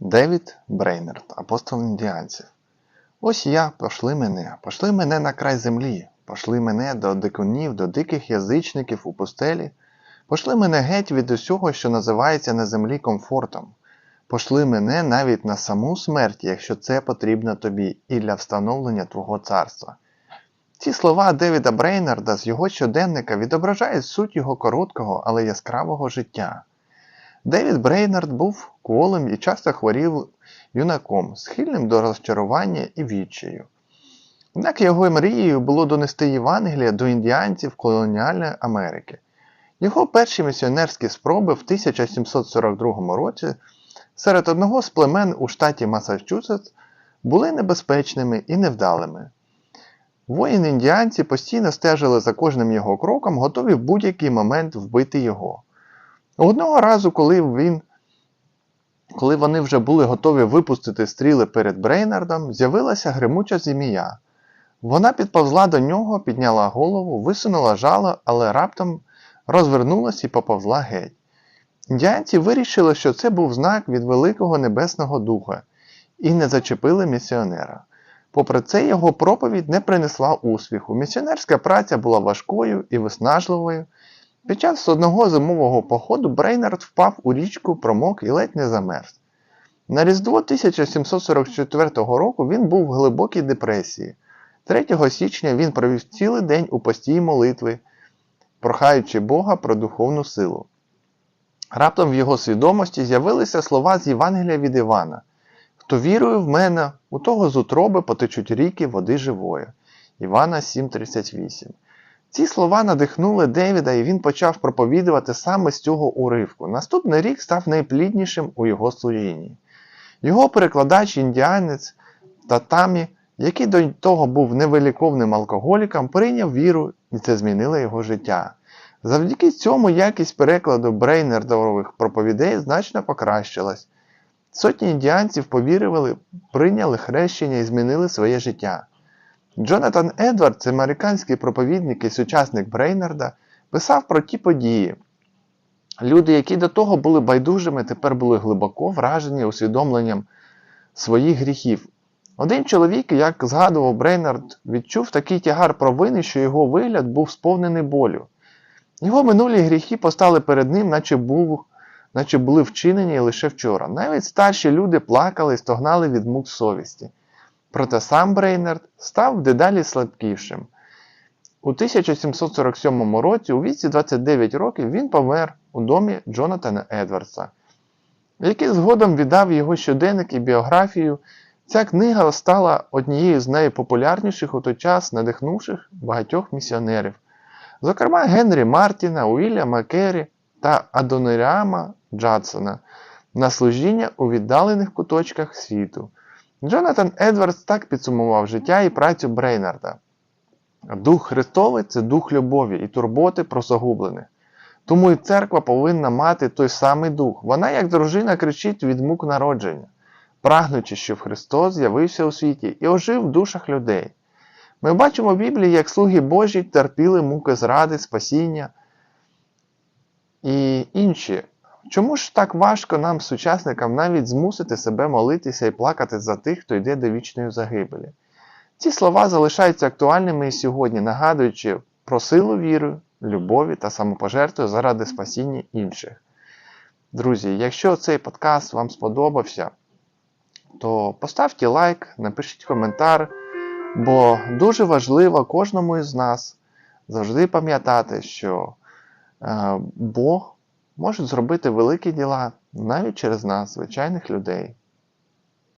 Девід Брейнард, апостол індіанців. Ось я, пошли мене, пошли мене на край землі, пошли мене до дикунів, до диких язичників у пустелі, пошли мене геть від усього, що називається на землі комфортом. Пошли мене навіть на саму смерть, якщо це потрібно тобі і для встановлення твого царства. Ці слова Девіда Брейнарда з його щоденника відображають суть його короткого, але яскравого життя. Девід Брейнард був кволим і часто хворів юнаком, схильним до розчарування і відчаю. Однак його мрією було донести Євангелія до індіанців колоніальної Америки. Його перші місіонерські спроби в 1742 році серед одного з племен у штаті Масачусетс були небезпечними і невдалими. Воїни індіанці постійно стежили за кожним його кроком, готові в будь-який момент вбити його. Одного разу, коли він, коли вони вже були готові випустити стріли перед Брейнардом, з'явилася гримуча змія. Вона підповзла до нього, підняла голову, висунула жало, але раптом розвернулась і поповзла геть. Індіанці вирішили, що це був знак від Великого Небесного Духа, і не зачепили місіонера. Попри це, його проповідь не принесла успіху. Місіонерська праця була важкою і виснажливою. Під час одного зимового походу Брейнард впав у річку, промок і ледь не замерз. На Різдво 1744 року він був в глибокій депресії. 3 січня він провів цілий день у постій молитви, прохаючи Бога про духовну силу. Раптом в його свідомості з'явилися слова з Євангелія від Івана. Хто вірує в мене, у того з утроби потечуть ріки води живої. Івана 7:38. Ці слова надихнули Девіда, і він почав проповідувати саме з цього уривку. Наступний рік став найпліднішим у його служінні. Його перекладач індіанець Татамі, який до того був невиліковним алкоголіком, прийняв віру, і це змінило його життя. Завдяки цьому якість перекладу брейнердових проповідей значно покращилась. Сотні індіанців повірили, прийняли хрещення і змінили своє життя. Джонатан Едвардс, американський проповідник і сучасник Брейнарда, писав про ті події. Люди, які до того були байдужими, тепер були глибоко вражені усвідомленням своїх гріхів. Один чоловік, як згадував Брейнард, відчув такий тягар провини, що його вигляд був сповнений болю. Його минулі гріхи постали перед ним, наче, був, наче були вчинені лише вчора. Навіть старші люди плакали і стогнали від мук совісті. Проте сам Брейнард став дедалі слабкішим. У 1747 році, у віці 29 років, він помер у домі Джонатана Едвардса, який згодом віддав його щоденник і біографію. Ця книга стала однією з найпопулярніших у той час, надихнувших багатьох місіонерів, зокрема Генрі Мартіна, Уільяма Керрі та Адониріама Джадсона на служіння у віддалених куточках світу. Джонатан Едвардс так підсумував життя і працю Брейнарда. Дух Христовий це дух любові і турботи про загублених. Тому і церква повинна мати той самий дух. Вона, як дружина, кричить від мук народження, прагнучи, щоб Христос з'явився у світі і ожив в душах людей. Ми бачимо в Біблії, як слуги Божі терпіли муки зради, спасіння і інші. Чому ж так важко нам, сучасникам, навіть змусити себе молитися і плакати за тих, хто йде до вічної загибелі? Ці слова залишаються актуальними і сьогодні, нагадуючи про силу віри, любові та самопожертви заради спасіння інших. Друзі, якщо цей подкаст вам сподобався, то поставте лайк, напишіть коментар, бо дуже важливо кожному із нас завжди пам'ятати, що е, Бог може зробити великі діла навіть через нас, звичайних людей.